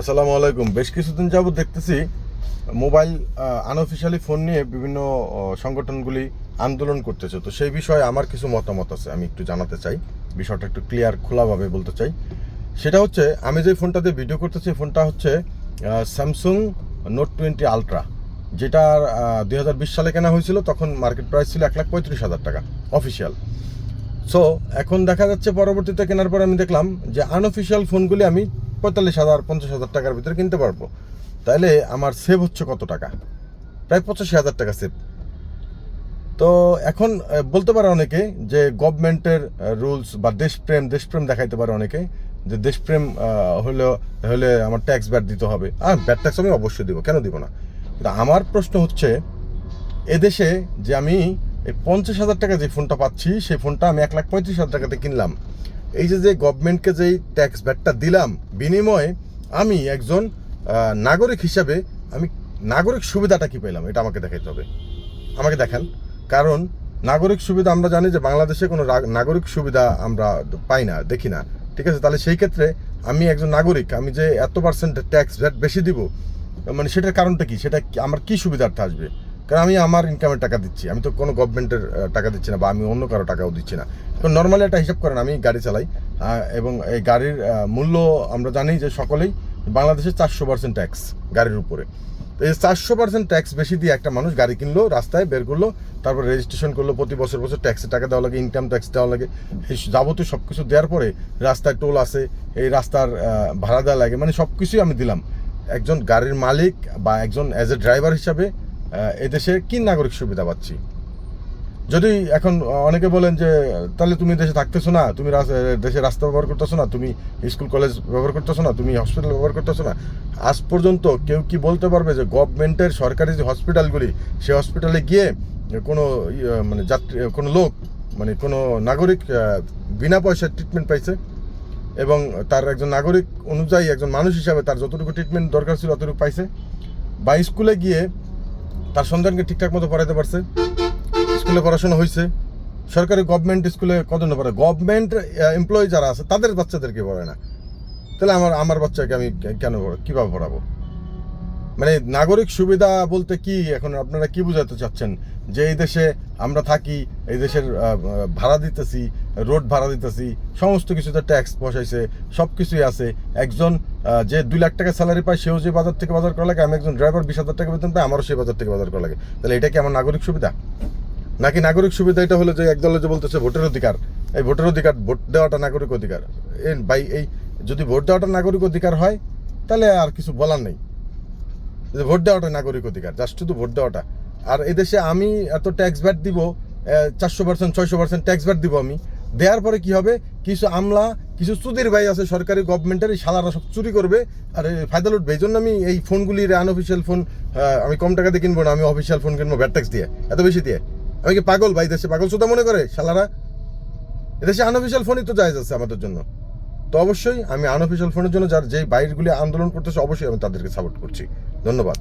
আসসালামু আলাইকুম। বেশ কিছুদিন যাবত দেখতেছি, মোবাইল আনঅফিসিয়ালি ফোন নিয়ে বিভিন্ন সংগঠনগুলি আন্দোলন করতেছে। তো সেই বিষয়ে আমার কিছু মতামত আছে, আমি একটু জানাতে চাই। বিষয়টা একটু ক্লিয়ার খোলাভাবে বলতে চাই। সেটা হচ্ছে, আমি যে ফোনটাতে ভিডিও করতেছি ফোনটা হচ্ছে স্যামসুং নোট টোয়েন্টি আলট্রা যেটা দুই হাজার বিশ সালে কেনা হয়েছিল, তখন মার্কেট প্রাইস ছিল এক লাখ পঁয়ত্রিশ হাজার টাকা অফিসিয়াল সো এখন দেখা যাচ্ছে, পরবর্তীতে কেনার পর আমি দেখলাম যে আনঅফিসিয়াল ফোনগুলি আমি পঁয়তাল্লিশ হাজার, পঞ্চাশ হাজার টাকার ভিতরে কিনতে পারব। তাইলে আমার সেভ হচ্ছে কত টাকা? প্রায় পঁচাশি হাজার টাকা সেভ তো এখন বলতে পারে অনেকে যে গভর্নমেন্টের রুলস বা দেশপ্রেম দেশপ্রেম দেখাইতে পারে অনেকে যে দেশপ্রেম হলে হলে আমার ট্যাক্স ব্যাট দিতে হবে। আর ব্যাট ট্যাক্স আমি অবশ্যই দিব, কেন দিব না? আমার প্রশ্ন হচ্ছে, এদেশে যে আমি এই পঞ্চাশ হাজার টাকা যে ফোনটা পাচ্ছি, সেই ফোনটা আমি এক লাখ পঁয়ত্রিশ হাজার টাকাতে কিনলাম। এই যে যে গভর্নমেন্টকে যেই ট্যাক্স ব্যাটটা দিলাম, বিনিময়ে আমি একজন নাগরিক হিসাবে আমি নাগরিক সুবিধাটা কি পেলাম? এটা আমাকে দেখাইতে হবে। আমাকে দেখান। কারণ নাগরিক সুবিধা আমরা জানি যে বাংলাদেশে কোনো নাগরিক সুবিধা আমরা পাই না, দেখি না। ঠিক আছে? তাহলে সেই ক্ষেত্রে আমি একজন নাগরিক, আমি যে এত পার্সেন্ট ট্যাক্স ভ্যাট বেশি দিব মানে সেটার কারণটা কি? সেটা আমার কি সুবিধার্থে আসবে? কারণ আমি আমার ইনকামের টাকা দিচ্ছি। আমি তো কোনো গভর্নমেন্টের টাকা দিচ্ছি না বা আমি অন্য কারও টাকাও দিচ্ছি না। তো নর্মালি একটা হিসাব করেন, আমি গাড়ি চালাই এবং এই গাড়ির মূল্য আমরা জানি যে সকলেই বাংলাদেশে চারশো পার্সেন্ট ট্যাক্স গাড়ির উপরে। তো এই চারশো পার্সেন্ট ট্যাক্স বেশি দিয়ে একটা মানুষ গাড়ি কিনলো, রাস্তায় বের করল, তারপর রেজিস্ট্রেশন করল, প্রতি বছর বছর ট্যাক্সের টাকা দেওয়া লাগে ইনকাম ট্যাক্স দেওয়া লাগে। এই যাবতীয় সব কিছু দেওয়ার পরে রাস্তায় টোল আছে, এই রাস্তার ভাড়া দেওয়া লাগে মানে সব কিছুই আমি দিলাম। একজন গাড়ির মালিক বা একজন অ্যাজ এ ড্রাইভার হিসাবে এদেশে কি নাগরিক সুবিধা পাচ্ছি? যদি এখন অনেকে বলেন যে তাহলে তুমি দেশে থাকতেছো না তুমি দেশে রাস্তা ব্যবহার করতেছো না তুমি স্কুল কলেজ ব্যবহার করতেছো না তুমি হসপিটাল ব্যবহার করতেছো না। আজ পর্যন্ত কেউ কি বলতে পারবে যে গভর্নমেন্টের সরকারি যে হসপিটালগুলি সে হসপিটালে গিয়ে কোনো ইয়ে, মানে যাত্রী কোনো লোক মানে কোনো নাগরিক বিনা পয়সায় ট্রিটমেন্ট পাইছে? এবং তার একজন নাগরিক অনুযায়ী একজন মানুষ হিসাবে তার যতটুকু ট্রিটমেন্ট দরকার ছিল ততটুকু পাইছে? বা স্কুলে গিয়ে তার সন্তানকে ঠিকঠাক মতো পড়াইতে পারছে। স্কুলে পড়াশোনা হয়েছে সরকারি গভর্নমেন্ট স্কুলে কতজন পড়ে? গভর্নমেন্ট এমপ্লয়ি যারা আছে, তাদের বাচ্চাদেরকে পড়ায় না। তাহলে আমার আমার বাচ্চাকে আমি কেন কীভাবে পড়াবো? মানে নাগরিক সুবিধা বলতে কি, এখন আপনারা কি বোঝাতে চাচ্ছেন? যে এই দেশে আমরা থাকি, এই দেশের ভাড়া দিতেছি, রোড ভাড়া দিতেছি, সমস্ত কিছুতে ট্যাক্স বসাইছে সব কিছুই আছে। একজন যে দুই লাখ টাকা স্যালারি পায়, সেও যে বাজার থেকে বাজার করা লাগে, আমি একজন ড্রাইভার বিশ হাজার টাকা বেতন পাই, আমারও সেই বাজার থেকে বাজার করা লাগে। তাহলে এটা কি আমার নাগরিক সুবিধা? নাকি নাগরিক সুবিধা এটা হলো যে একদলে যে বলতেছে ভোটের অধিকার? এই ভোটের অধিকার, ভোট দেওয়াটা নাগরিক অধিকার। ভাই, এই যদি ভোট দেওয়াটা নাগরিক অধিকার হয়, তাহলে আর কিছু বলার নেই। ভোট দেওয়াটা নাগরিক অধিকার জাস্ট শুধু ভোট দেওয়াটা। আর এদেশে আমি এত ট্যাক্স ভ্যাট দিব চারশো পার্সেন্ট ছয়শো পার্সেন্ট ট্যাক্স ভ্যাট দিব আমি। দেওয়ার পরে কি হবে? কিছু আমলা, কিছু চুদির ভাই আছে, সরকারি গভর্নমেন্টের এই শালারা সব চুরি করবে। আর, ফায়দা লুটবে, এই জন্য আমি এই ফোনগুলির আনঅফিসিয়াল ফোন আমি কম টাকাতে কিনবো না, আমি অফিসিয়াল ফোন কিনবো ব্যাট ট্যাক্স দিয়ে, এত বেশি দিয়ে। আমি কি পাগল ভাই দেশে? পাগল সুতা মনে করে সালারা এদেশে আনঅফিসিয়াল ফোনই তো জায়জ আছে আমাদের জন্য। তো অবশ্যই আমি আনঅফিসিয়াল ফোনের জন্য যার যেই বাইরগুলি আন্দোলন করতেছে, অবশ্যই আমি তাদেরকে সাপোর্ট করছি। ধন্যবাদ।